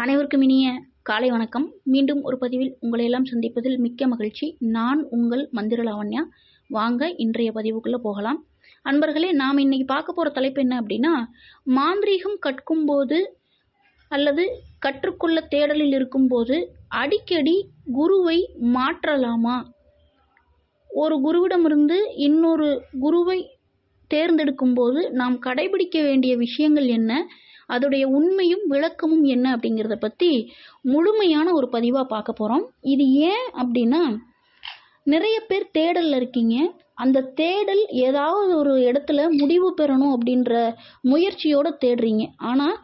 அனைவருக்கும் இனிய காலை வணக்கம். மீண்டும் ஒரு பதிவில் உங்களை எல்லாம் சந்திப்பதில் மிக்க மகிழ்ச்சி. நான் உங்கள் மந்திர லாவண்யா. வாங்க இன்றைய பதிவுக்குள்ளே போகலாம். அன்பர்களே நாம் இன்னைக்கு பார்க்க போகிற தலைப்பு என்ன அப்படின்னா மாந்திரீகம் கற்கும்போது அல்லது கற்றுக்கொள்ள தேடலில் இருக்கும்போது அடிக்கடி குருவை மாற்றலாமா? ஒரு குருவிடமிருந்து இன்னொரு குருவை தேர்ந்தெடுக்கும்போது நாம் கடைபிடிக்க வேண்டிய விஷயங்கள் என்ன? அதோடைய உண்மையும் விளக்கமும் என்ன அப்படிங்கிறத பற்றி முழுமையான ஒரு பதிவாக பார்க்க போகிறோம் இது ஏன் அப்படின்னா நிறைய பேர் தேடலில் இருக்கீங்க. அந்த தேடல் ஏதாவது ஒரு இடத்துல முடிவு பெறணும் அப்படின்ற முயற்சியோடு தேடுறீங்க. ஆனால்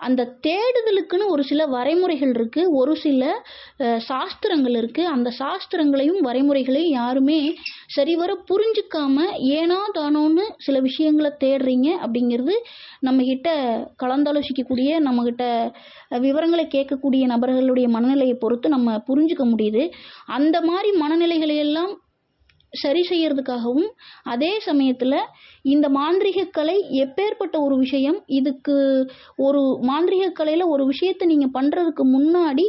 அந்த தேடுதலுக்குன்னு ஒரு சில வரைமுறைகள் இருக்குது ஒரு சில சாஸ்திரங்கள் இருக்குது அந்த சாஸ்திரங்களையும் வரைமுறைகளையும் யாருமே சரிவர புரிஞ்சுக்காம ஏனா தானோன்னு சில விஷயங்களை தேடுறீங்க அப்படிங்கிறது நம்மக்கிட்ட கலந்தாலோசிக்கக்கூடிய நம்மக்கிட்ட விவரங்களை கேட்கக்கூடிய நபர்களுடைய மனநிலையை பொறுத்து நம்ம புரிஞ்சுக்க முடியுது. அந்த மாதிரி மனநிலைகளையெல்லாம் சரி செய்யறதுக்காகவும் அதே சமயத்தில் இந்த மாந்திரிக கலை எப்பேற்பட்ட ஒரு விஷயம்? இதுக்கு ஒரு மாந்திரிக கலையில் ஒரு விஷயத்தை நீங்கள் பண்ணுறதுக்கு முன்னாடி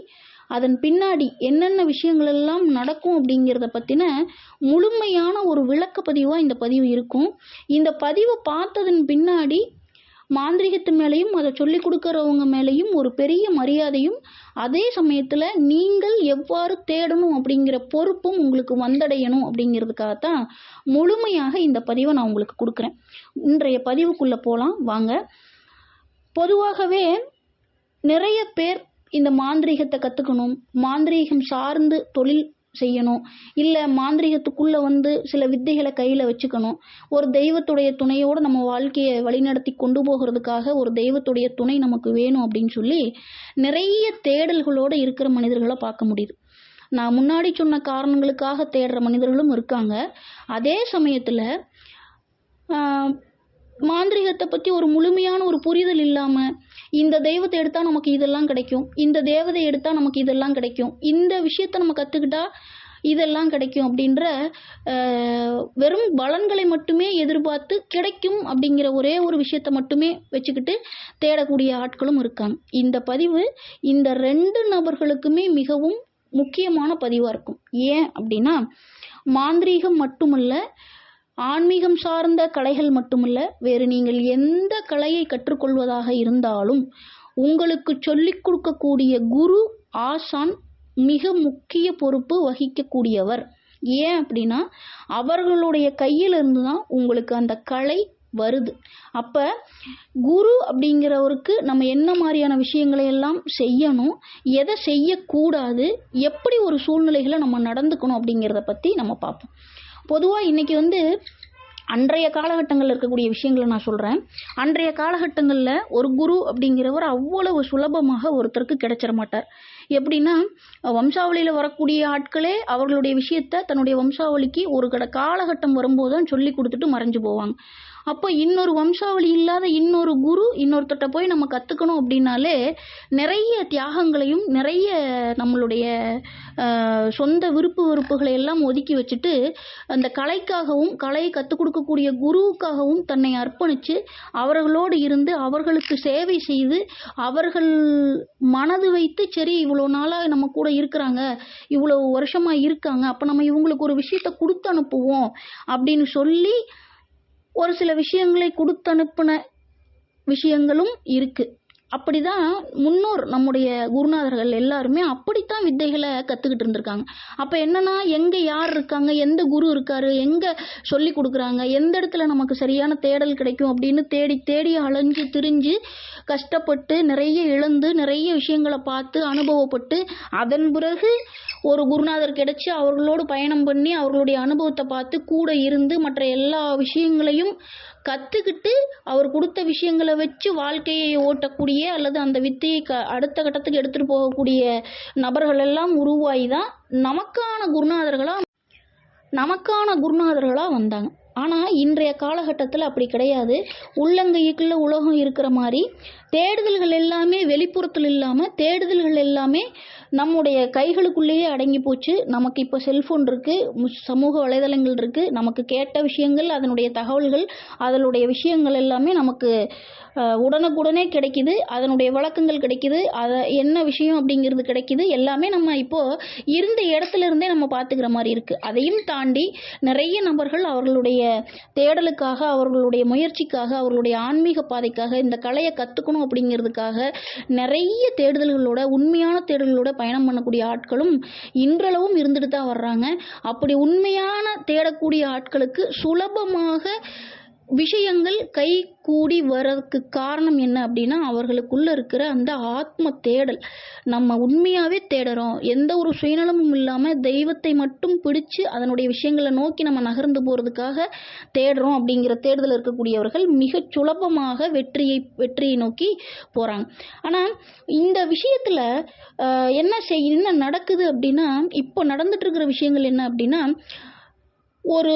அதன் பின்னாடி என்னென்ன விஷயங்கள் எல்லாம் நடக்கும் அப்படிங்கிறத பற்றின முழுமையான ஒரு விளக்கப்பதிவாக இந்த பதிவு இருக்கும். இந்த பதிவை பார்த்ததன் பின்னாடி மாந்திரிகத்து மேலேயும் அதை சொல்லிக் கொடுக்குறவங்க மேலேயும் ஒரு பெரிய மரியாதையும் அதே சமயத்தில் நீங்கள் எவ்வாறு தேடணும் அப்படிங்கிற பொறுப்பும் உங்களுக்கு வந்தடையணும் அப்படிங்கிறதுக்காகத்தான் முழுமையாக இந்த பதிவை நான் உங்களுக்கு கொடுக்குறேன். இன்றைய பதிவுக்குள்ளே போகலாம் வாங்க. பொதுவாகவே நிறைய பேர் இந்த மாந்திரீகத்தை கற்றுக்கணும் மாந்திரீகம் சார்ந்து தொழில் செய்யணும். இல்லை மாந்திரீகத்துக்குள்ளே வந்து சில வித்தைகளை கையில் வச்சுக்கணும். ஒரு தெய்வத்துடைய துணையோடு நம்ம வாழ்க்கையை வழிநடத்தி கொண்டு போகிறதுக்காக ஒரு தெய்வத்துடைய துணை நமக்கு வேணும் அப்படின்னு சொல்லி நிறைய தேடல்களோடு இருக்கிற மனிதர்களை பார்க்க முடியுது. நான் முன்னாடி சொன்ன காரணங்களுக்காக தேடுற மனிதர்களும் இருக்காங்க. அதே சமயத்தில் மாந்திரிகத்தை பற்றி ஒரு முழுமையான ஒரு புரிதல் இல்லாமல் இந்த தெய்வத்தை எடுத்தால் நமக்கு இதெல்லாம் கிடைக்கும். இந்த தேவதை எடுத்தால் நமக்கு இதெல்லாம் கிடைக்கும். இந்த விஷயத்தை நம்ம கற்றுக்கிட்டா இதெல்லாம் கிடைக்கும் அப்படின்ற வெறும் பலன்களை மட்டுமே எதிர்பார்த்து கிடைக்கும் அப்படிங்கிற ஒரே ஒரு விஷயத்தை மட்டுமே வச்சுக்கிட்டு தேடக்கூடிய ஆட்களும் இருக்காங்க. இந்த பதிவு இந்த ரெண்டு நபர்களுக்குமே மிகவும் முக்கியமான பதிவாக இருக்கும். ஏன் அப்படின்னா மாந்திரீகம் மட்டுமல்ல ஆன்மீகம் சார்ந்த கலைகள் மட்டுமல்ல வேறு நீங்கள் எந்த கலையை கற்றுக்கொள்வதாக இருந்தாலும் உங்களுக்கு சொல்லிக் கொடுக்கக்கூடிய குரு ஆசான் மிக முக்கிய பொறுப்பு வகிக்கக்கூடியவர். ஏன் அப்படின்னா அவர்களுடைய கையிலிருந்து தான் உங்களுக்கு அந்த கலை வருது. அப்போ குரு அப்படிங்கிறவருக்கு நம்ம என்ன மாதிரியான விஷயங்களை எல்லாம் செய்யணும் எதை செய்யக்கூடாது எப்படி ஒரு சூழ்நிலைகளை நம்ம நடந்துக்கணும் அப்படிங்கிறத பற்றி நம்ம பார்ப்போம். பொதுவாக இன்றைக்கி வந்து அன்றைய காலகட்டங்களில் இருக்கக்கூடிய விஷயங்களை நான் சொல்கிறேன் அன்றைய காலகட்டங்களில் ஒரு குரு அப்படிங்கிறவர் அவ்வளவு சுலபமாக ஒருத்தருக்கு கிடைச்சிட மாட்டார். எப்படின்னா வம்சாவளியில் வரக்கூடிய ஆட்களே அவர்களுடைய விஷயத்த தன்னுடைய வம்சாவளிக்கு ஒரு கட காலகட்டம் வரும்போது தான் சொல்லி கொடுத்துட்டு மறைஞ்சு போவாங்க. அப்போ இன்னொரு வம்சாவளி இல்லாத இன்னொரு குரு இன்னொருத்தட்ட போய் நம்ம கற்றுக்கணும் அப்படின்னாலே நிறைய தியாகங்களையும் நிறைய நம்மளுடைய சொந்த விருப்பு வெறுப்புகளை எல்லாம் ஒதுக்கி வச்சுட்டு அந்த கலைக்காகவும் கலையை கற்றுக் கொடுக்கக்கூடிய குருவுக்காகவும் தன்னை அர்ப்பணித்து அவர்களோடு இருந்து அவர்களுக்கு சேவை செய்து அவர்கள் மனது வைத்து சரி இவ்வளோ நாளாக நம்ம கூட இருக்கிறாங்க இவ்வளோ வருஷமாக இருக்காங்க அப்போ நம்ம இவங்களுக்கு ஒரு விஷயத்தை கொடுத்து அனுப்புவோம் அப்படின்னு சொல்லி ஒரு சில விஷயங்களை கொடுத்து அனுப்பின விஷயங்களும் இருக்கு. அப்படிதான் முன்னோர் நம்முடைய குருநாதர்கள் எல்லாருமே அப்படித்தான் வித்தைகளை கற்றுக்கிட்டு இருந்திருக்காங்க. அப்போ என்னன்னா எங்கே யார் இருக்காங்க எந்த குரு இருக்காரு எங்கே சொல்லி கொடுக்குறாங்க எந்த இடத்துல நமக்கு சரியான தேடல் கிடைக்கும் அப்படின்னு தேடி தேடி அலைஞ்சு திரிஞ்சு கஷ்டப்பட்டு நிறைய இழந்து நிறைய விஷயங்களை பார்த்து அனுபவப்பட்டு அதன் பிறகு ஒரு குருநாதர் கிடைச்சி அவர்களோடு பயணம் பண்ணி அவர்களுடைய அனுபவத்தை பார்த்து கூட இருந்து மற்ற எல்லா விஷயங்களையும் கற்றுக்கிட்டு அவர் கொடுத்த விஷயங்களை வச்சு வாழ்க்கையை ஓட்டக்கூடிய அல்லது அந்த வித்தையை க அடுத்த கட்டத்துக்கு எடுத்துகிட்டு போகக்கூடிய நபர்கள் எல்லாம் உருவாகி தான் நமக்கான குருநாதர்களாக நமக்கான குருநாதர்களாக வந்தாங்க. ஆனால் இன்றைய காலகட்டத்தில் அப்படி கிடையாது. உள்ளங்கைக்குள்ளே உலகம் இருக்கிற மாதிரி தேடுதல்கள் எல்லாமே வெளிப்புறத்தில் இல்லாமல் தேடுதல்கள் எல்லாமே நம்முடைய கைகளுக்குள்ளேயே அடங்கி போச்சு. நமக்கு இப்போ செல்ஃபோன் இருக்குது சமூக வலைதளங்கள் இருக்குது நமக்கு கேட்ட விஷயங்கள் அதனுடைய தகவல்கள் அதனுடைய விஷயங்கள் எல்லாமே நமக்கு உடனுக்குடனே கிடைக்குது. அதனுடைய விளக்கங்கள் கிடைக்குது. அதை என்ன விஷயம் அப்படிங்கிறது கிடைக்குது. எல்லாமே நம்ம இப்போது இருந்த இடத்துல இருந்தே நம்ம பார்த்துக்கிற மாதிரி இருக்குது அதையும் தாண்டி நிறைய நபர்கள் அவர்களுடைய தேடலுக்காக அவர்களுடைய முயற்சிக்காக அவர்களுடைய ஆன்மீக பாதைக்காக இந்த கலையை கற்றுக்கணும் அப்படிங்கிறதுக்காக நிறைய தேடுதல்களோட உண்மையான தேடுதல்களோட பயணம் பண்ணக்கூடிய ஆட்களும் இன்றளவும் இருந்துட்டு தான் வர்றாங்க. அப்படி உண்மையான தேடக்கூடிய ஆட்களுக்கு சுலபமாக விஷயங்கள் கை கூடி வர்றதுக்கு காரணம் என்ன அப்படின்னா அவர்களுக்குள்ள இருக்கிற அந்த ஆத்ம தேடல். நம்ம உண்மையாகவே தேடுறோம். எந்த ஒரு சுயநலமும் இல்லாமல் தெய்வத்தை மட்டும் பிடிச்சு அதனுடைய விஷயங்களை நோக்கி நம்ம நகர்ந்து போகிறதுக்காக தேடுறோம் அப்படிங்கிற தேடுதல் இருக்கக்கூடியவர்கள் மிகச் சுலபமாக வெற்றியை வெற்றியை நோக்கி போகிறாங்க ஆனால் இந்த விஷயத்தில் என்ன செய் என்ன நடக்குது அப்படின்னா இப்போ நடந்துட்டு இருக்கிற விஷயங்கள் என்ன அப்படின்னா ஒரு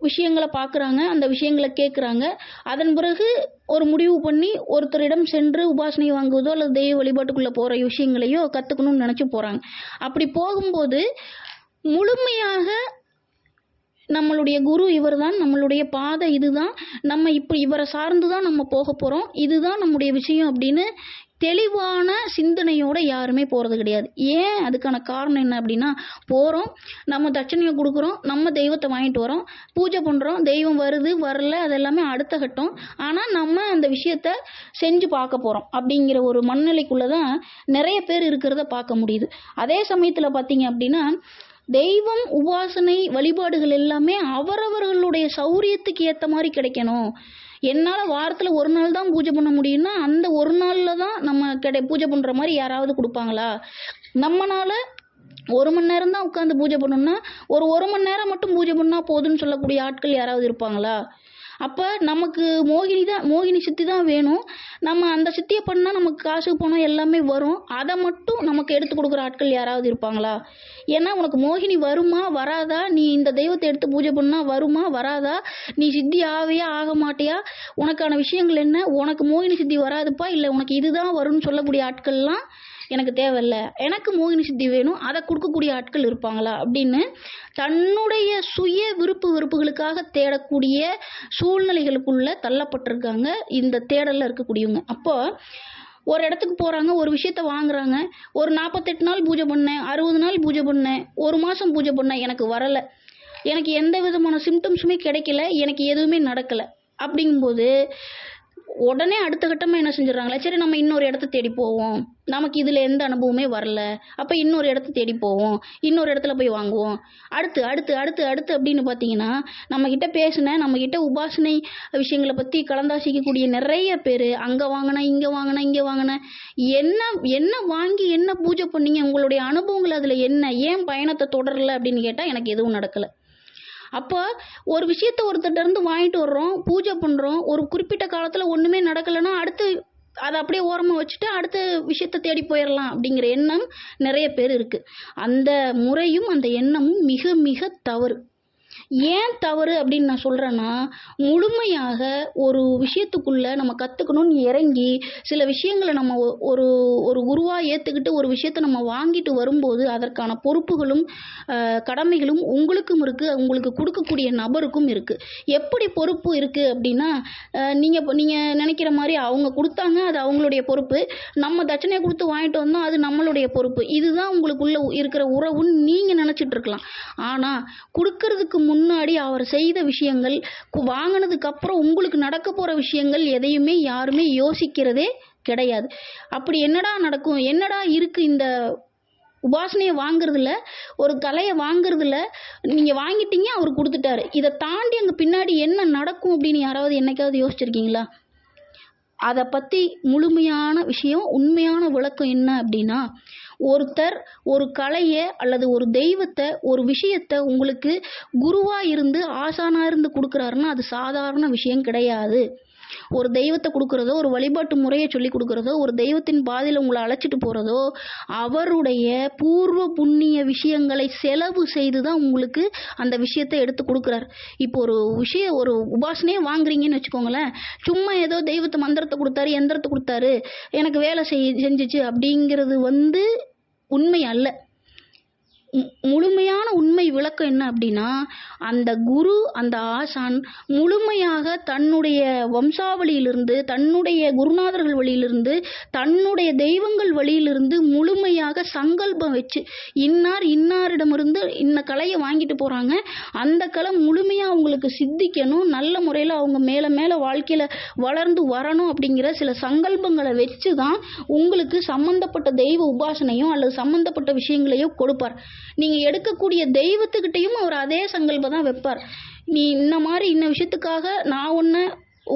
விஷயங்களை பார்க்குறாங்க அந்த விஷயங்களை கேட்குறாங்க அதன் பிறகு ஒரு முடிவு பண்ணி ஒருத்தரிடம் சென்று உபாசனை வாங்குவதோ அல்லது தெய்வ வழிபாட்டுக்குள்ளே போகிற விஷயங்களையோ கற்றுக்கணும்னு நினச்சி போகிறாங்க அப்படி போகும்போது முழுமையாக நம்மளுடைய குரு இவர் தான் நம்மளுடைய பாதை இதுதான். நம்ம இப்போ இவரை சார்ந்து தான் நம்ம போக போகிறோம் இதுதான் நம்முடைய விஷயம் அப்படின்னு தெளிவான சிந்தனையோட யாருமே போகிறது கிடையாது. ஏன் அதுக்கான காரணம் என்ன அப்படின்னா போகிறோம் நம்ம தட்சணையை கொடுக்குறோம் நம்ம தெய்வத்தை வாங்கிட்டு வரோம் பூஜை பண்ணுறோம் தெய்வம் வருது வரல அது எல்லாமே அடுத்த கட்டம். ஆனால் நம்ம அந்த விஷயத்த செஞ்சு பார்க்க போகிறோம் அப்படிங்கிற ஒரு மனநிலைக்குள்ளே தான் நிறைய பேர் இருக்கிறத பார்க்க முடியுது. அதே சமயத்தில் பார்த்தீங்க அப்படின்னா தெய்வம் உபாசனை வழிபாடுகள் எல்லாமே அவரவர்களுடைய சௌரியத்துக்கு ஏற்ற மாதிரி கிடைக்கணும். என்னால் வாரத்தில் ஒரு நாள் தான் பூஜை பண்ண முடியும்னா அந்த ஒரு நாளில் தான் நம்ம கிடை பூஜை பண்ணுற மாதிரி யாராவது கொடுப்பாங்களா? நம்மனால ஒரு மணி நேரம் தான் உட்காந்து பூஜை பண்ணணும்னா ஒரு ஒரு மணி நேரம் மட்டும் பூஜை பண்ணால் போதும்னு சொல்லக்கூடிய ஆட்கள் யாராவது இருப்பாங்களா? அப்போ நமக்கு மோகினி தான் மோகினி சித்தி தான் வேணும். நம்ம அந்த சித்தியை பண்ணால் நமக்கு காசு பணம் எல்லாமே வரும். அதை மட்டும் நமக்கு எடுத்து கொடுக்குற ஆட்கள் யாராவது இருப்பாங்களா? ஏன்னா உனக்கு மோகினி வருமா வராதா? நீ இந்த தெய்வத்தை எடுத்து பூஜை பண்ணால் வருமா வராதா? நீ சித்தி ஆவியா ஆக மாட்டியா? உனக்கான விஷயங்கள் என்ன? உனக்கு மோகினி சித்தி வராதுப்பா? இல்லை உனக்கு இதுதான் வரும்னு சொல்லக்கூடிய ஆட்கள்லாம் எனக்கு தேவையில்ல. எனக்கு மோகினி சித்தி வேணும். அதை கொடுக்கக்கூடிய ஆட்கள் இருப்பாங்களா? அப்படின்னு தன்னுடைய சுய விருப்பு வெறுப்புகளுக்காக தேடக்கூடிய சூழ்நிலைகளுக்குள்ள தள்ளப்பட்டிருக்காங்க இந்த தேடலில் இருக்கக்கூடியவங்க. அப்போ ஒரு இடத்துக்கு போகிறாங்க ஒரு விஷயத்த வாங்குறாங்க. ஒரு நாற்பத்தெட்டு நாள் பூஜை பண்ணேன் அறுபது நாள் பூஜை பண்ணேன் ஒரு மாதம் பூஜை பண்ணேன் எனக்கு வரலை. எனக்கு எந்த விதமான சிம்டம்ஸுமே கிடைக்கல எனக்கு எதுவுமே நடக்கலை. அப்படிங்கும்போது உடனே அடுத்த கட்டமாக என்ன செஞ்சிடறாங்களே? சரி நம்ம இன்னொரு இடத்த தேடி போவோம். நமக்கு இதில் எந்த அனுபவமே வரல. அப்போ இன்னொரு இடத்த தேடி போவோம். இன்னொரு இடத்துல போய் வாங்குவோம். அடுத்து அடுத்து அடுத்து அடுத்து அப்படின்னு பார்த்தீங்கன்னா நம்மக்கிட்ட பேசின நம்மக்கிட்ட உபாசனை விஷயங்களை பற்றி கலந்தாசிக்கக்கூடிய நிறைய பேர் அங்கே வாங்கினேன் இங்கே வாங்கினேன் இங்கே வாங்கினேன் என்ன என்ன வாங்கி என்ன பூஜை பண்ணீங்க? உங்களுடைய அனுபவங்கள் அதில் என்ன? ஏன் பயணத்தை தொடரல அப்படின்னு கேட்டால் எனக்கு எதுவும் நடக்கலை. அப்போ ஒரு விஷயத்த ஒருத்தர்ட்ட இருந்து வாங்கிட்டு வர்றோம் பூஜை பண்ணுறோம் ஒரு குறிப்பிட்ட காலத்தில் ஒன்றுமே நடக்கலைன்னா அடுத்து அதை அப்படியே ஓரமாக வச்சுட்டு அடுத்த விஷயத்த தேடி போயிடலாம் அப்படிங்கிற எண்ணம் நிறைய பேர் இருக்குது அந்த முறையும் அந்த எண்ணமும் மிக மிக தவறு. ஏன் தவறு அப்படின்னு நான் சொல்கிறேன்னா முழுமையாக ஒரு விஷயத்துக்குள்ளே நம்ம கற்றுக்கணும்னு இறங்கி சில விஷயங்களை நம்ம ஒரு ஒரு குருவாக ஏற்றுக்கிட்டு ஒரு விஷயத்தை நம்ம வாங்கிட்டு வரும்போது அதற்கான பொறுப்புகளும் கடமைகளும் உங்களுக்கும் இருக்குது உங்களுக்கு கொடுக்கக்கூடிய நபருக்கும் இருக்குது எப்படி பொறுப்பு இருக்குது அப்படின்னா நீங்கள் நீங்கள் நினைக்கிற மாதிரி அவங்க கொடுத்தாங்க அது அவங்களுடைய பொறுப்பு. நம்ம தட்சணையை கொடுத்து வாங்கிட்டு வந்தோம் அது நம்மளுடைய பொறுப்பு. இதுதான் உங்களுக்குள்ள இருக்கிற உறவுன்னு நீங்கள் நினச்சிட்டு இருக்கலாம். ஆனால் கொடுக்கறதுக்கு முன்னாடி அவர் செய்த விஷயங்கள் கு- வாங்கினதுக்கு அப்புறம் உங்களுக்கு நடக்க போகிற விஷயங்கள் எதையுமே யாருமே யோசிக்கிறதே கிடையாது. அப்படி என்னடா நடக்கும்? என்னடா இருக்குது இந்த உபாசனையை வாங்குறதுல? ஒரு கலையை வாங்குறதுல நீங்கள் வாங்கிட்டீங்க அவர் கொடுத்துட்டாரு. இதை தாண்டி அங்கே பின்னாடி என்ன நடக்கும் அப்படின்னு யாராவது என்னைக்காவது யோசிச்சிருக்கீங்களா? அதை பற்றி முழுமையான விஷயம் உண்மையான விளக்கம் என்ன அப்படின்னா ஒருத்தர் ஒரு கலையை அல்லது ஒரு தெய்வத்தை ஒரு விஷயத்தை உங்களுக்கு குருவாக இருந்து ஆசானாக இருந்து கொடுக்குறாருன்னா அது சாதாரண விஷயம் கிடையாது. ஒரு தெய்வத்தை கொடுக்குறதோ ஒரு வழிபாட்டு முறையை சொல்லி கொடுக்குறதோ ஒரு தெய்வத்தின் பாதையில் உங்களை அழைச்சிட்டு போகிறதோ அவருடைய பூர்வ புண்ணிய விஷயங்களை செலவு செய்து தான் உங்களுக்கு அந்த விஷயத்தை எடுத்து கொடுக்குறாரு. இப்போ ஒரு விஷயம் ஒரு உபாசனையே வாங்குறீங்கன்னு வச்சுக்கோங்களேன். சும்மா ஏதோ தெய்வத்தை மந்திரத்தை கொடுத்தாரு எந்திரத்தை கொடுத்தாரு எனக்கு வேலை செய் செஞ்சிச்சு அப்படிங்கிறது வந்து உண்மை அல்ல. முழுமையான உண்மை விளக்கம் என்ன அப்படின்னா அந்த குரு அந்த ஆசான் முழுமையாக தன்னுடைய வம்சாவளியிலிருந்து தன்னுடைய குருநாதர்கள் வழியிலிருந்து தன்னுடைய தெய்வங்கள் வழியிலிருந்து முழுமையாக சங்கல்பம் வச்சு இன்னார் இன்னாரிடமிருந்து இன்ன கலையை வாங்கிட்டு போகிறாங்க அந்த கலை முழுமையாக அவங்களுக்கு சித்திக்கணும். நல்ல முறையில் அவங்க மேலே மேலே வாழ்க்கையில் வளர்ந்து வரணும் அப்படிங்கிற சில சங்கல்பங்களை வச்சு தான் உங்களுக்கு சம்பந்தப்பட்ட தெய்வ உபாசனையும் அல்லது சம்பந்தப்பட்ட விஷயங்களையோ கொடுப்பார். நீங்கள் எடுக்கக்கூடிய தெய்வத்துக்கிட்டையும் அவர் அதே சங்கல்பம் தான் வைப்பார். நீ இந்த மாதிரி இன்ன விஷயத்துக்காக நான் ஒன்று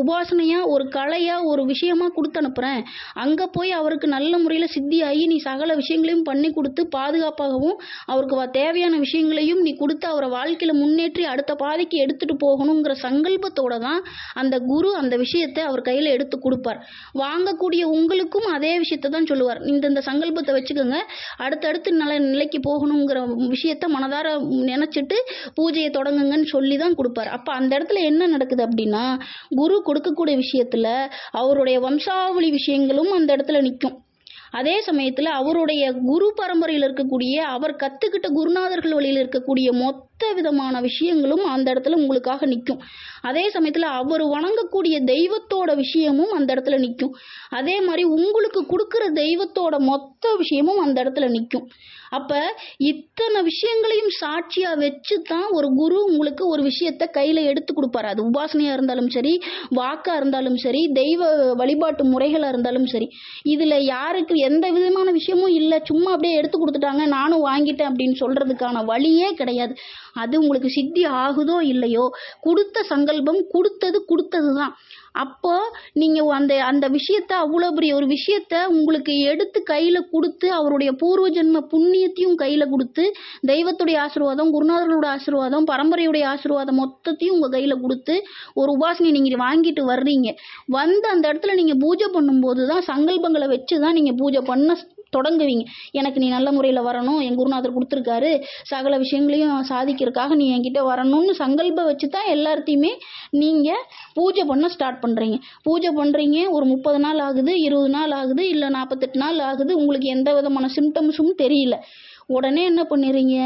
உபாசனையா ஒரு கலையா ஒரு விஷயமா கொடுத்து அனுப்புறேன். அங்க போய் அவருக்கு நல்ல முறையில் சித்தியாகி நீ சகல விஷயங்களையும் பண்ணி கொடுத்து பாதுகாப்பாகவும் அவருக்கு தேவையான விஷயங்களையும் நீ கொடுத்து அவரை வாழ்க்கையில முன்னேற்றி அடுத்த பாதைக்கு எடுத்துட்டு போகணுங்கிற சங்கல்பத்தோட தான் அந்த குரு அந்த விஷயத்தை அவர் கையில எடுத்து கொடுப்பார். வாங்கக்கூடிய உங்களுக்கும் அதே விஷயத்தை தான் சொல்லுவார். இந்த இந்த சங்கல்பத்தை வச்சுக்கோங்க. அடுத்தடுத்து நல்ல நிலைக்கு போகணுங்கிற விஷயத்த மனதார நினைச்சிட்டு பூஜையை தொடங்குங்கன்னு சொல்லி தான் கொடுப்பார். அப்ப அந்த இடத்துல என்ன நடக்குது அப்படின்னா குரு கொடுக்கக்கூடிய விஷயத்துல அவருடைய வம்சாவளி விஷயங்களும் அந்த இடத்துல நிற்கும் அதே சமயத்துல அவருடைய குரு பரம்பரையில் இருக்கக்கூடிய அவர் கத்துக்கிட்ட குருநாதர்கள் வழியில் இருக்கக்கூடிய மொத்த விதமான விஷயங்களும் அந்த இடத்துல உங்களுக்காக நிற்கும். அதே சமயத்தில் அவர் வணங்கக்கூடிய தெய்வத்தோட விஷயமும் அந்த இடத்துல நிற்கும். அதே மாதிரி உங்களுக்கு கொடுக்குற தெய்வத்தோட மொத்த விஷயமும் அந்த இடத்துல நிற்கும். அப்போ இத்தனை விஷயங்களையும் சாட்சியாக வச்சு தான் ஒரு குரு உங்களுக்கு ஒரு விஷயத்த கையில் எடுத்து கொடுப்பாரு. அது உபாசனையாக இருந்தாலும் சரி வாக்காக இருந்தாலும் சரி தெய்வ வழிபாட்டு முறைகளாக இருந்தாலும் சரி. இதில் யாருக்கு எந்த விதமான விஷயமும் இல்லை. சும்மா அப்படியே எடுத்து கொடுத்துட்டாங்க நானும் வாங்கிட்டேன் அப்படின்னு சொல்கிறதுக்கான வழியே கிடையாது. அது உங்களுக்கு சித்தி ஆகுதோ இல்லையோ கொடுத்த சங்கல்பம் கொடுத்தது கொடுத்தது தான் அப்போ நீங்கள் அந்த அந்த விஷயத்த அவ்வளோ பெரிய ஒரு விஷயத்த உங்களுக்கு எடுத்து கையில் கொடுத்து அவருடைய பூர்வ ஜென்ம புண்ணியத்தையும் கையில் கொடுத்து தெய்வத்துடைய ஆசீர்வாதம் குருநாதர்களோட ஆசீர்வாதம் பரம்பரையுடைய ஆசீர்வாதம் மொத்தத்தையும் உங்கள் கையில் கொடுத்து ஒரு உபாசனை நீங்கள் வாங்கிட்டு வர்றீங்க. வந்து அந்த இடத்துல நீங்கள் பூஜை பண்ணும்போது தான் சங்கல்பங்களை வச்சு தான் நீங்கள் பூஜை பண்ண தொடங்குவீங்க. எனக்கு நீ நல்ல முறையில் வரணும் என் குருநாதர் கொடுத்துருக்காரு. சகல விஷயங்களையும் சாதிக்கிறதுக்காக நீ என்கிட்ட வரணும்னு சங்கல்பம் வச்சு தான் எல்லாத்தையுமே நீங்கள் பூஜை பண்ண ஸ்டார்ட் பண்ணுறீங்க பூஜை பண்ணுறீங்க ஒரு முப்பது நாள் ஆகுது இருபது நாள் ஆகுது இல்லை நாற்பத்தெட்டு நாள் ஆகுது உங்களுக்கு எந்த விதமான சிம்டம்ஸும் தெரியல. உடனே என்ன பண்ணிடுறீங்க?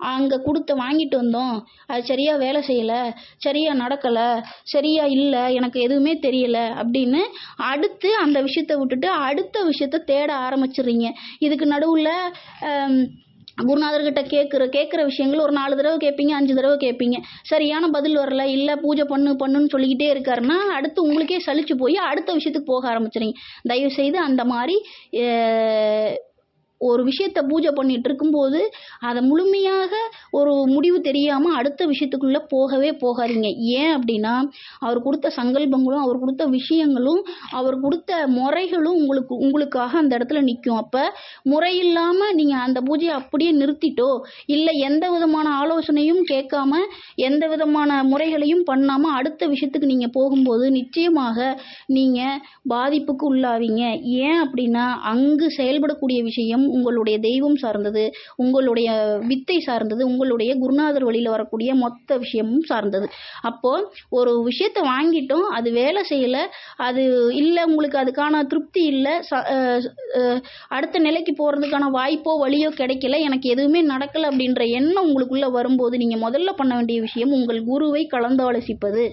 அங்கே கொடுத்த வாங்கிட்டு வந்தோம். அது சரியாக வேலை செய்யலை சரியாக நடக்கலை சரியாக இல்லை எனக்கு எதுவுமே தெரியலை அப்படின்னு அடுத்து அந்த விஷயத்தை விட்டுட்டு அடுத்த விஷயத்த தேட ஆரம்பிச்சிடுறீங்க. இதுக்கு நடுவில் குருநாதர்கிட்ட கேட்குற கேட்குற விஷயங்கள் ஒரு நாலு தடவை கேட்பீங்க அஞ்சு தடவை கேட்பீங்க சரியான பதில் வரல இல்லை பூஜை பண்ணு பண்ணுன்னு சொல்லிக்கிட்டே இருக்காருன்னா அடுத்து உங்களுக்கே சலிச்சு போய் அடுத்த விஷயத்துக்கு போக ஆரம்பிச்சிடுங்க தயவு செய்து அந்த மாதிரி ஒரு விஷயத்த பூஜை பண்ணிட்டு இருக்கும்போது அதை முழுமையாக ஒரு முடிவு தெரியாமல் அடுத்த விஷயத்துக்குள்ள போகவே போகாதீங்க. ஏன் அப்படின்னா அவர் கொடுத்த சங்கல்பங்களும் அவர் கொடுத்த விஷயங்களும் அவர் கொடுத்த முறைகளும் உங்களுக்கு உங்களுக்காக அந்த இடத்துல நிற்கும். அப்போ முறை இல்லாமல் நீங்கள் அந்த பூஜையை அப்படியே நிறுத்திட்டோ இல்லை எந்த விதமான ஆலோசனையும் கேட்காம எந்த விதமான முறைகளையும் பண்ணாமல் அடுத்த விஷயத்துக்கு நீங்கள் போகும்போது நிச்சயமாக நீங்கள் பாதிப்புக்கு உள்ளாவீங்க. ஏன் அப்படின்னா அங்கு செயல்படக்கூடிய விஷயம் உங்களுடைய தெய்வம் சார்ந்தது உங்களுடைய வித்தை சார்ந்தது உங்களுடைய குருநாதர் வழியில் வரக்கூடிய மொத்த விஷயமும் சார்ந்தது. அப்போ ஒரு விஷயத்தை வாங்கிட்டோம் அது வேலை செய்யலை அது இல்லை உங்களுக்கு அதுக்கான திருப்தி இல்லை ச- அடுத்த நிலைக்கு போகிறதுக்கான வாய்ப்போ வழியோ கிடைக்கல எனக்கு எதுவுமே நடக்கலை அப்படின்ற எண்ணம் உங்களுக்குள்ளே வரும்போது நீங்கள் முதல்ல பண்ண வேண்டிய விஷயம் உங்கள் குருவை கலந்தாலோசிப்பது.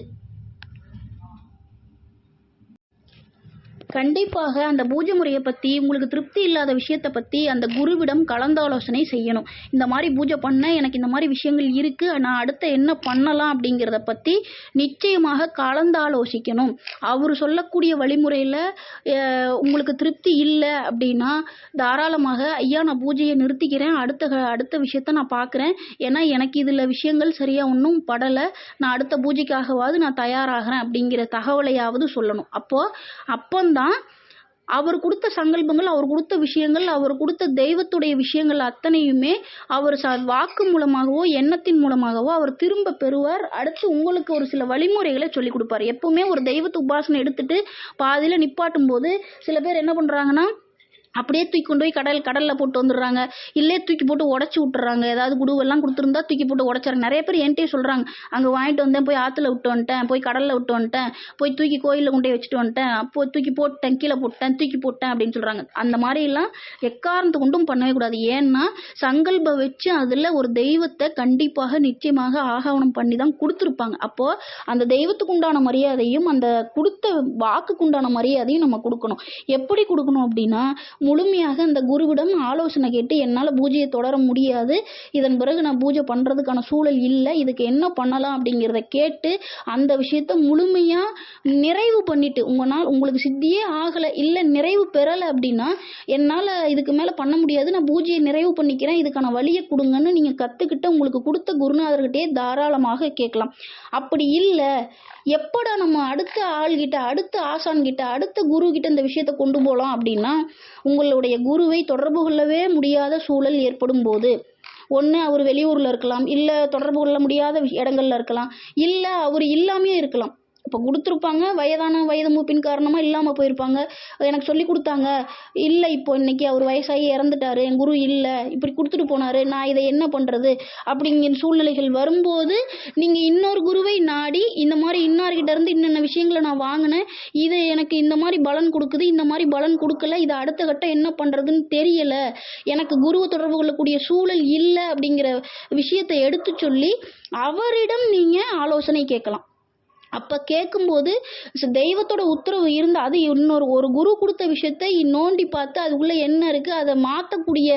கண்டிப்பாக அந்த பூஜை முறையை பற்றி உங்களுக்கு திருப்தி இல்லாத விஷயத்தை பற்றி அந்த குருவிடம் கலந்தாலோசனை செய்யணும். இந்த மாதிரி பூஜை பண்ண எனக்கு இந்த மாதிரி விஷயங்கள் இருக்குது நான் அடுத்த என்ன பண்ணலாம் அப்படிங்கிறத பற்றி நிச்சயமாக கலந்தாலோசிக்கணும். அவர் சொல்லக்கூடிய வழிமுறையில் உங்களுக்கு திருப்தி இல்லை அப்படின்னா தாராளமாக ஐயா நான் பூஜையை நிறுத்திக்கிறேன் அடுத்த க- அடுத்த விஷயத்த நான் பார்க்குறேன் ஏன்னா எனக்கு இதில் விஷயங்கள் சரியாக ஒன்றும் படலை. நான் அடுத்த பூஜைக்காகவாவது நான் தயாராகிறேன் அப்படிங்கிற தகவலையாவது சொல்லணும். அப்போ அப்போந்தான் அவர் கொடுத்த சங்கல்பங்கள் அவர் கொடுத்த விஷயங்கள் அவர் கொடுத்த தெய்வத்துடைய விஷயங்கள் அத்தனையுமே அவர் ச வாக்கு மூலமாகவோ எண்ணத்தின் மூலமாகவோ அவர் திரும்ப பெறுவார். அடுத்து உங்களுக்கு ஒரு சில வழிமுறைகளை சொல்லி கொடுப்பார். எப்பவுமே ஒரு தெய்வத்து உபாசனை எடுத்துட்டு பாதியில் நிப்பாட்டும் போது சில பேர் என்ன பண்ணுறாங்கன்னா அப்படியே தூக்கி கொண்டு போய் கடல் கடலில் போட்டு வந்துடுறாங்க. இல்லையே தூக்கி போட்டு உடச்சி விட்டுறாங்க ஏதாவது குடுவெல்லாம் கொடுத்துருந்தா தூக்கி போட்டு உடச்சாங்க நிறைய பேர் என்கிட்டயே சொல்கிறாங்க அங்கே வாங்கிட்டு வந்தேன் போய் ஆற்றுல விட்டு வந்துட்டேன் போய் கடலில் விட்டு வந்துட்டேன் போய் தூக்கி கோயிலில் கொண்டு போய் வச்சுட்டு வந்துட்டேன் அப்போ தூக்கி போட்டேன் கீழே போட்டேன் தூக்கி போட்டேன் அப்படின்னு சொல்கிறாங்க அந்த மாதிரிலாம் எக்காரணத்து கொண்டும் பண்ணவே கூடாது. ஏன்னா சங்கல்பம் வச்சு அதில் ஒரு தெய்வத்தை கண்டிப்பாக நிச்சயமாக ஆகவனம் பண்ணி தான் கொடுத்துருப்பாங்க. அப்போது அந்த தெய்வத்துக்கு உண்டான மரியாதையும் அந்த கொடுத்த வாக்குக்குண்டான மரியாதையும் நம்ம கொடுக்கணும். எப்படி கொடுக்கணும் அப்படின்னா முழுமையாக அந்த குருவிடம் ஆலோசனை கேட்டு என்னால் பூஜையை தொடர முடியாது. இதன் பிறகு நான் பூஜை பண்ணுறதுக்கான சூழல் இல்லை. இதுக்கு என்ன பண்ணலாம் அப்படிங்கிறத கேட்டு அந்த விஷயத்த முழுமையாக நிறைவு பண்ணிட்டு உங்களால் உங்களுக்கு சித்தியே ஆகலை இல்லை நிறைவு பெறலை அப்படின்னா என்னால் இதுக்கு மேலே பண்ண முடியாது. நான் பூஜையை நிறைவு பண்ணிக்கிறேன். இதுக்கான வழியை கொடுங்கன்னு நீங்கள் கற்றுக்கிட்ட உங்களுக்கு கொடுத்த குருநாதர்கிட்டயே தாராளமாக கேட்கலாம். அப்படி இல்லை. எப்படா நம்ம அடுத்த ஆள்கிட்ட அடுத்த ஆசான்கிட்ட அடுத்த குரு கிட்ட இந்த விஷயத்தை கொண்டு போகலாம் அப்படின்னா உங்களுடைய குருவை தொடர்பு கொள்ளவே முடியாத சூழல் ஏற்படும் போது ஒன்று அவர் வெளியூரில் இருக்கலாம் இல்லை தொடர்பு கொள்ள முடியாத இடங்களில் இடங்கள்ல இருக்கலாம் இல்லை அவர் இல்லாமையே இருக்கலாம். இப்போ கொடுத்துருப்பாங்க. வயதான வயது மூப்பின் காரணமாக இல்லாமல் போயிருப்பாங்க. எனக்கு சொல்லி கொடுத்தாங்க. இல்லை இப்போ இன்றைக்கி அவர் வயசாகி இறந்துட்டாரு. என் குரு இல்லை. இப்படி கொடுத்துட்டு போனாரு. நான் இதை என்ன பண்ணுறது அப்படிங்கிற சூழ்நிலைகள் வரும்போது நீங்கள் இன்னொரு குருவை நாடி இந்த மாதிரி இன்னார்கிட்ட இருந்து இன்னென்ன விஷயங்களை நான் வாங்கினேன்? இது எனக்கு இந்த மாதிரி பலன் கொடுக்குது. இந்த மாதிரி பலன் கொடுக்கல. இது அடுத்த கட்டம் என்ன பண்ணுறதுன்னு தெரியலை. எனக்கு குருவை தொடர்பு கொள்ளக்கூடிய சூழல் இல்லை அப்படிங்கிற விஷயத்தை எடுத்து சொல்லி அவரிடம் நீங்கள் ஆலோசனை கேட்கலாம். அப்போ கேட்கும்போது தெய்வத்தோட உத்தரவு இருந்தால் அது இன்னொரு ஒரு குரு கொடுத்த விஷயத்தை நோண்டி பார்த்து அதுக்குள்ளே என்ன இருக்குது அதை மாற்றக்கூடிய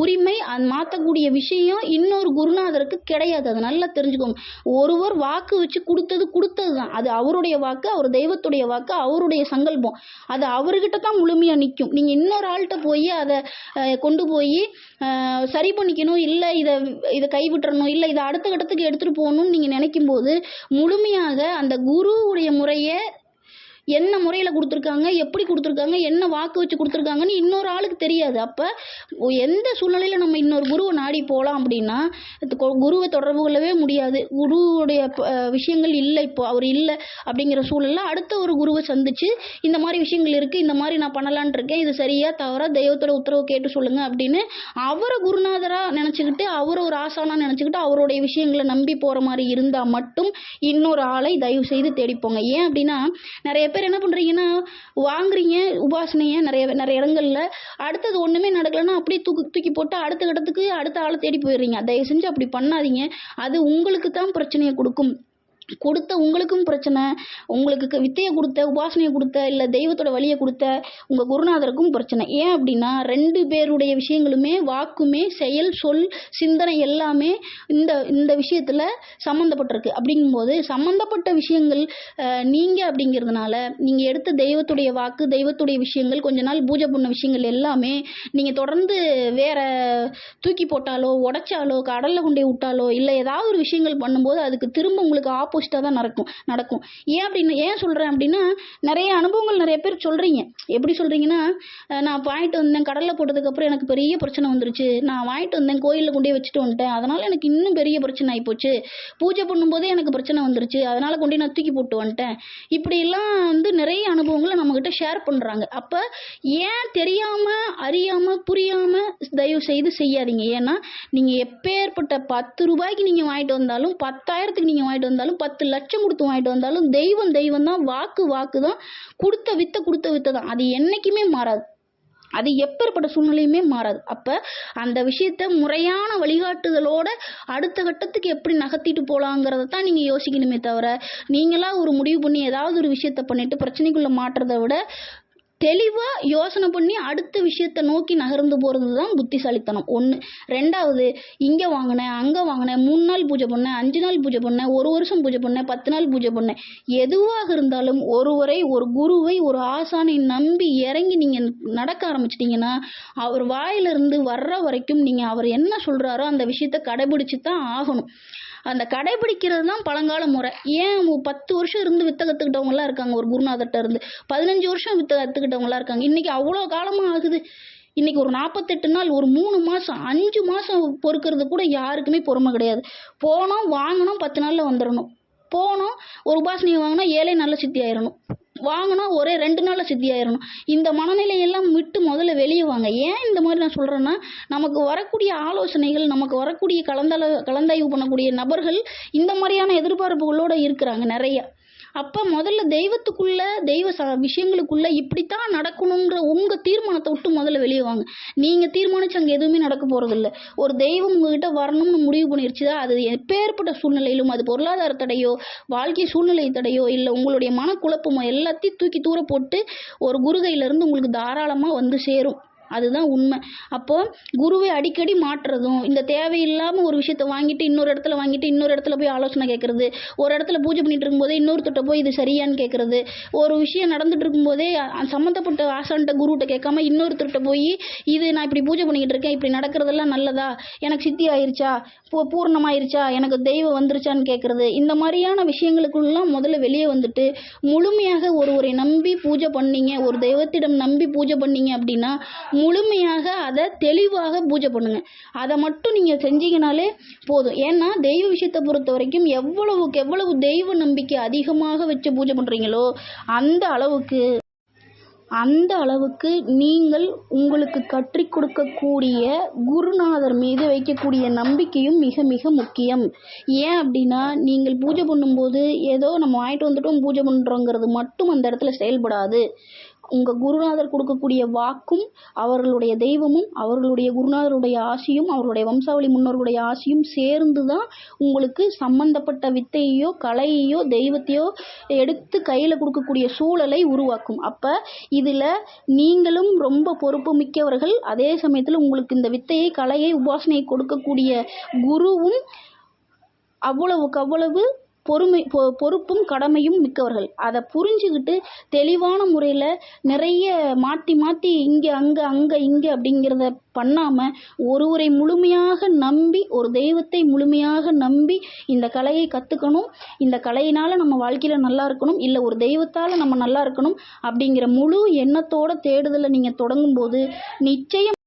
உரிமை அது மாற்றக்கூடிய விஷயம் இன்னொரு குருநாதருக்கு கிடையாது. அதை நல்லா தெரிஞ்சுக்கோங்க. ஒருவர் வாக்கு வச்சு கொடுத்தது கொடுத்தது தான் அது அவருடைய வாக்கு அவர் தெய்வத்துடைய வாக்கு அவருடைய சங்கல்பம். அது அவர்கிட்ட தான் முழுமையாக நிற்கும் நீங்கள் இன்னொரு ஆள்கிட்ட போய் அதை கொண்டு போய் சரி பண்ணிக்கணும் இல்லை இதை இதை கைவிட்டுறணும் இல்லை இதை அடுத்த கட்டத்துக்கு எடுத்துகிட்டு போகணும்னு நீங்கள் நினைக்கும் போது முழுமையாக அந்த குருவுடைய முறையை என்ன முறையில் கொடுத்துருக்காங்க எப்படி கொடுத்துருக்காங்க என்ன வாக்கு வச்சு கொடுத்துருக்காங்கன்னு இன்னொரு ஆளுக்கு தெரியாது. அப்போ எந்த சூழ்நிலையில் நம்ம இன்னொரு குருவை நாடி போகலாம் அப்படின்னா கொ- குருவை தொடர்பு கொள்ளவே முடியாது. குருவுடைய விஷயங்கள் இல்லை இப்போ அவர் இல்லை அப்படிங்கிற சூழலில் அடுத்த ஒரு குருவை சந்திச்சு இந்த மாதிரி விஷயங்கள் இருக்குது இந்த மாதிரி நான் பண்ணலான் இருக்கேன் இது சரியா தவறா தெய்வத்தோட உத்தரவு கேட்டு சொல்லுங்கள் அப்படின்னு அவரை குருநாதராக நினச்சிக்கிட்டு அவரை ஒரு ஆசானாக நினச்சிக்கிட்டு அவருடைய விஷயங்களை நம்பி போகிற மாதிரி இருந்தால் மட்டும் இன்னொரு ஆளை தயவு செய்து தேடிப்போங்க. ஏன் அப்படின்னா நிறைய பேர் என்ன பண்ணுறீங்கன்னா வாங்குறீங்க உபாசனையை நிறைய நிறைய இடங்கள்ல. அடுத்தது ஒன்றுமே நடக்கலைன்னா அப்படியே தூக்கி தூக்கி போட்டு அடுத்த இடத்துக்கு அடுத்த ஆளை தேடி போயிடுறீங்க. தயவு செஞ்சு அப்படி பண்ணாதீங்க. அது உங்களுக்கு தான் பிரச்சனையை கொடுக்கும். கொடுத்த உங்களுக்கும் பிரச்சனை உங்களுக்கு வித்தையை கொடுத்த உபாசனையை கொடுத்த இல்லை தெய்வத்தோட வழியை கொடுத்த உங்கள் குருநாதருக்கும் பிரச்சனை. ஏன் அப்படின்னா ரெண்டு பேருடைய விஷயங்களுமே வாக்குமே செயல் சொல் சிந்தனை எல்லாமே இந்த இந்த விஷயத்தில் சம்மந்தப்பட்டிருக்கு. அப்படிங்கும்போது சம்மந்தப்பட்ட விஷயங்கள் நீங்கள் அப்படிங்கிறதுனால நீங்கள் எடுத்த தெய்வத்துடைய வாக்கு தெய்வத்துடைய விஷயங்கள் கொஞ்ச நாள் பூஜை பண்ண விஷயங்கள் எல்லாமே நீங்கள் தொடர்ந்து வேற தூக்கி போட்டாலோ உடைச்சாலோ கடலில் கொண்டு விட்டாலோ இல்லை ஏதாவது ஒரு விஷயங்கள் பண்ணும்போது அதுக்கு திரும்ப உங்களுக்கு ஆப்போசிட்டாக தான் நடக்கும் நடக்கும். ஏன் அப்படின்னு ஏன் சொல்கிறேன் அப்படின்னா நிறைய அனுபவங்கள் நிறைய பேர் சொல்கிறீங்க எப்படி சொல்கிறீங்கன்னா நான் வாங்கிட்டு வந்தேன் கடலில் போட்டதுக்கப்புறம் எனக்கு பெரிய பிரச்சனை வந்துருச்சு. நான் வாங்கிட்டு வந்தேன் கோயிலில் கொண்டே வச்சுட்டு வந்துட்டேன். அதனால் எனக்கு இன்னும் பெரிய பிரச்சனை ஆகிப்போச்சு பூஜை பண்ணும்போதே எனக்கு பிரச்சனை வந்துருச்சு. அதனால் கொண்டு நான் தூக்கி போட்டு வந்துட்டேன். இப்படியெல்லாம் வந்து நிறைய அனுபவங்களை நம்மக்கிட்ட ஷேர் பண்ணுறாங்க அப்போ ஏன் தெரியாமல் அறியாமல் புரியாமல் தயவு செய்து செய்யாதீங்க. ஏன்னா நீங்கள் எப்பேற்பட்ட பத்து ரூபாய்க்கு நீங்கள் வாங்கிட்டு வந்தாலும் பத்தாயிரத்துக்கு நீங்கள் வாங்கிட்டு வந்தாலும் பத்து பத்து லட்சம் கொடுத்து வாங்கிட்டு வந்தாலும் தெய்வம் தெய்வம் தான் வாக்கு வாக்கு தான் கொடுத்த வித்தை கொடுத்த வித்த தான் அது என்றைக்குமே மாறாது. அது எப்பேற்பட்ட சூழ்நிலையுமே மாறாது. அப்போ அந்த விஷயத்த முறையான வழிகாட்டுதலோட அடுத்த கட்டத்துக்கு எப்படி நகர்த்திட்டு போகலாங்கிறத தான் நீங்கள் யோசிக்கணுமே தவிர நீங்களா ஒரு முடிவு பண்ணி ஏதாவது ஒரு விஷயத்த பண்ணிட்டு பிரச்சனைக்குள்ளே மாட்டுறதை விட தெளிவாக யோசனை பண்ணி அடுத்த விஷயத்தை நோக்கி நகர்ந்து போகிறது தான் புத்திசாலித்தனம். ஒன்று ரெண்டாவது இங்கே வாங்கினேன் அங்கே வாங்கினேன் மூணு நாள் பூஜை பண்ணேன் அஞ்சு நாள் பூஜை பண்ணேன் ஒரு வருஷம் பூஜை பண்ணேன் பத்து நாள் பூஜை பண்ணேன் எதுவாக இருந்தாலும் ஒருவரை ஒரு குருவை ஒரு ஆசானை நம்பி இறங்கி நீங்கள் நடக்க ஆரம்பிச்சிட்டிங்கன்னா அவர் வாயிலிருந்து வர்ற வரைக்கும் நீங்கள் அவர் என்ன சொல்கிறாரோ அந்த விஷயத்தை கடைபிடிச்சி தான் ஆகணும். அந்த கடைபிடிக்கிறது தான் பழங்கால முறை. ஏன் பத்து வருஷம் இருந்து வித்த கற்றுக்கிட்டவங்களாம் இருக்காங்க? ஒரு குருநாதர்கிட்ட இருந்து. பதினஞ்சு வருஷம் வித்த கற்றுக்கிட்டவங்களாம் இருக்காங்க. இன்னைக்கு அவ்வளோ காலமாக ஆகுது. இன்னைக்கு ஒரு நாற்பத்தெட்டு நாள் ஒரு மூணு மாதம் அஞ்சு மாதம் பொறுக்கிறது கூட யாருக்குமே பொறுமை கிடையாது. போனோம் வாங்கினோம் பத்து நாளில் வந்துடணும். போனோம் ஒரு உபாசனையை வாங்கினா ஏழை நல்ல சித்தி ஆயிடணும். வாங்கினா ஒரே ரெண்டு நாளில் சித்தி ஆயிடணும் இந்த மனநிலையெல்லாம் விட்டு முதல்ல வெளியே வாங்க. ஏன் இந்த மாதிரி நான் சொல்கிறேன்னா நமக்கு வரக்கூடிய ஆலோசனைகள் நமக்கு வரக்கூடிய கலந்தால கலந்தாய்வு பண்ணக்கூடிய நபர்கள் இந்த மாதிரியான எதிர்பார்ப்புகளோடு இருக்கிறாங்க நிறைய. அப்போ முதல்ல தெய்வத்துக்குள்ள தெய்வ ச விஷயங்களுக்குள்ள இப்படித்தான் நடக்கணுங்கிற உங்கள் தீர்மானத்தை விட்டு முதல்ல வெளியே வாங்க. நீங்கள் தீர்மானிச்சு அங்கே எதுவுமே நடக்க போகிறதில்ல ஒரு தெய்வம் உங்ககிட்ட வரணும்னு முடிவு பண்ணிருச்சுதா அது எப்பேற்பட்ட சூழ்நிலையிலும் அது பொருளாதார தடையோ வாழ்க்கை சூழ்நிலை தடையோ இல்லை உங்களுடைய மனக்குழப்பமோ எல்லாத்தையும் தூக்கி தூர போட்டு ஒரு குருகையிலேருந்து உங்களுக்கு தாராளமாக வந்து சேரும். அதுதான் உண்மை. அப்போ குருவை அடிக்கடி மாற்றுறதும் இந்த தேவையில்லாமல் ஒரு விஷயத்த வாங்கிட்டு இன்னொரு இடத்துல வாங்கிட்டு இன்னொரு இடத்துல போய் ஆலோசனை கேட்குறது ஒரு இடத்துல பூஜை பண்ணிட்டு இருக்கும்போதே இன்னொருத்தட்ட போய் இது சரியான்னு கேட்குறது ஒரு விஷயம் நடந்துட்டு இருக்கும்போதே சம்மந்தப்பட்ட ஆசான்ட்ட குருகிட்ட கேட்காம இன்னொருத்தர்கிட்ட போய் இது நான் இப்படி பூஜை பண்ணிக்கிட்டு இருக்கேன் இப்படி நடக்கிறதெல்லாம் நல்லதா? எனக்கு சித்தி ஆயிருச்சா? பூ பூர்ணமாயிருச்சா? எனக்கு தெய்வம் வந்துருச்சான்னு கேட்குறது இந்த மாதிரியான விஷயங்களுக்குள்ளலாம் முதல்ல வெளியே வந்துட்டு முழுமையாக ஒருவரை நம்பி பூஜை பண்ணீங்க ஒரு தெய்வத்திடம் நம்பி பூஜை பண்ணீங்க அப்படின்னா முழுமையாக அதை தெளிவாக பூஜை பண்ணுங்க. அதை மட்டும் நீங்கள் செஞ்சீங்கனாலே போதும். ஏன்னா தெய்வ விஷயத்தை பொறுத்த வரைக்கும் எவ்வளவுக்கு எவ்வளவு தெய்வ நம்பிக்கை அதிகமாக வச்சு பூஜை பண்ணுறீங்களோ அந்த அளவுக்கு அந்த அளவுக்கு நீங்கள் உங்களுக்கு கற்றுக் கொடுக்கக்கூடிய குருநாதர் மீது வைக்கக்கூடிய நம்பிக்கையும் மிக மிக முக்கியம். ஏன் அப்படின்னா நீங்கள் பூஜை பண்ணும்போது ஏதோ நம்ம வாங்கிட்டு வந்துட்டோம் பூஜை பண்ணுறோங்கிறது மட்டும் அந்த இடத்துல செயல்படாது. உங்கள் குருநாதர் கொடுக்கக்கூடிய வாக்கும் அவர்களுடைய தெய்வமும் அவர்களுடைய குருநாதருடைய ஆசியும் அவருடைய வம்சாவளி முன்னோர்களுடைய ஆசியும் சேர்ந்து தான் உங்களுக்கு சம்பந்தப்பட்ட வித்தையோ கலையையோ தெய்வத்தையோ எடுத்து கையில் கொடுக்கக்கூடிய சூழலை உருவாக்கும். அப்போ இதில் நீங்களும் ரொம்ப பொறுப்பு மிக்கவர்கள் அதே சமயத்தில் உங்களுக்கு இந்த வித்தையை கலையை உபாசனையை கொடுக்கக்கூடிய குருவும் அவ்வளவுக்கு அவ்வளவு பொறுமை பொ பொறுப்பும் கடமையும் மிக்கவர்கள். அதை புரிஞ்சுக்கிட்டு தெளிவான முறையில் நிறைய மாற்றி மாற்றி இங்கே அங்கே அங்கே இங்கே அப்படிங்கிறத பண்ணாமல் ஒருவரை முழுமையாக நம்பி ஒரு தெய்வத்தை முழுமையாக நம்பி இந்த கலையை கற்றுக்கணும் இந்த கலையினால் நம்ம வாழ்க்கையில் நல்லா இருக்கணும். இல்லை ஒரு தெய்வத்தால் நம்ம நல்லா இருக்கணும் அப்படிங்கிற முழு எண்ணத்தோட தேடுதலை நீங்கள் தொடங்கும்போது நிச்சயம்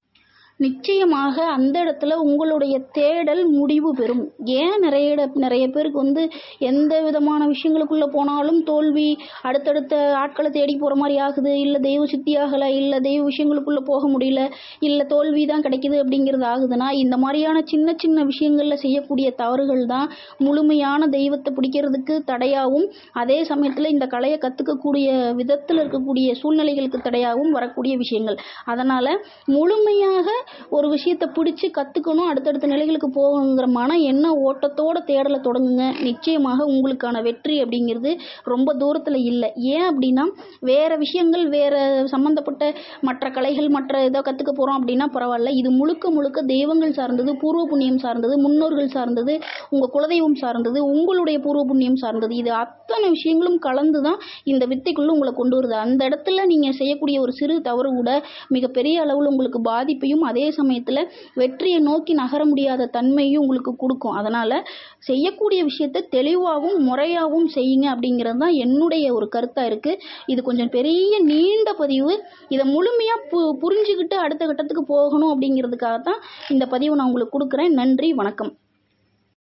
நிச்சயமாக அந்த இடத்துல உங்களுடைய தேடல் முடிவு பெறும். ஏன் நிறைய நிறைய பேருக்கு வந்து எந்த விதமான விஷயங்களுக்குள்ளே போனாலும் தோல்வி அடுத்தடுத்த ஆட்களை தேடி போகிற மாதிரி ஆகுது இல்லை தெய்வ சித்தி ஆகலை இல்லை தெய்வ விஷயங்களுக்குள்ளே போக முடியல இல்லை தோல்வி தான் கிடைக்குது அப்படிங்கிறது ஆகுதுன்னா இந்த மாதிரியான சின்ன சின்ன விஷயங்களில் செய்யக்கூடிய தவறுகள் தான் முழுமையான தெய்வத்தை பிடிக்கிறதுக்கு தடையாகவும் அதே சமயத்தில் இந்த கலையை கற்றுக்கக்கூடிய விதத்தில் இருக்கக்கூடிய சூழ்நிலைகளுக்கு தடையாகவும் வரக்கூடிய விஷயங்கள். அதனால் முழுமையாக ஒரு விஷயத்தை பிடிச்சி கற்றுக்கணும் அடுத்தடுத்த நிலைகளுக்கு போகணுங்கிற மன எண்ண ஓட்டத்தோட தேடலை தொடங்குங்க. நிச்சயமாக உங்களுக்கான வெற்றி அப்படிங்கிறது ரொம்ப தூரத்தில் இல்லை. ஏன் அப்படின்னா வேறு விஷயங்கள் வேறு சம்மந்தப்பட்ட மற்ற கலைகள் மற்ற இதை கற்றுக்க போகிறோம் அப்படின்னா பரவாயில்ல. இது முழுக்க முழுக்க தெய்வங்கள் சார்ந்தது பூர்வ புண்ணியம் சார்ந்தது முன்னோர்கள் சார்ந்தது உங்கள் குலதெய்வம் சார்ந்தது உங்களுடைய பூர்வ புண்ணியம் சார்ந்தது. இது அத்தனை விஷயங்களும் கலந்து தான் இந்த வித்தைக்குள்ளே உங்களை கொண்டு வருது. அந்த இடத்துல நீங்கள் செய்யக்கூடிய ஒரு சிறு தவறு கூட மிகப்பெரிய அளவில் உங்களுக்கு பாதிப்பையும் அதே சமயத்தில் வெற்றியை நோக்கி நகர முடியாத தன்மையும் உங்களுக்கு கொடுக்கும். அதனால் செய்யக்கூடிய விஷயத்தை தெளிவாகவும் முறையாகவும் செய்யுங்க அப்படிங்கிறது தான் என்னுடைய ஒரு கருத்தாக இருக்குது இது கொஞ்சம் பெரிய நீண்ட பதிவு. இதை முழுமையாக பு புரிஞ்சுக்கிட்டு அடுத்த கட்டத்துக்கு போகணும் அப்படிங்கிறதுக்காக தான் இந்த பதிவை நான் உங்களுக்கு கொடுக்குறேன். நன்றி வணக்கம்.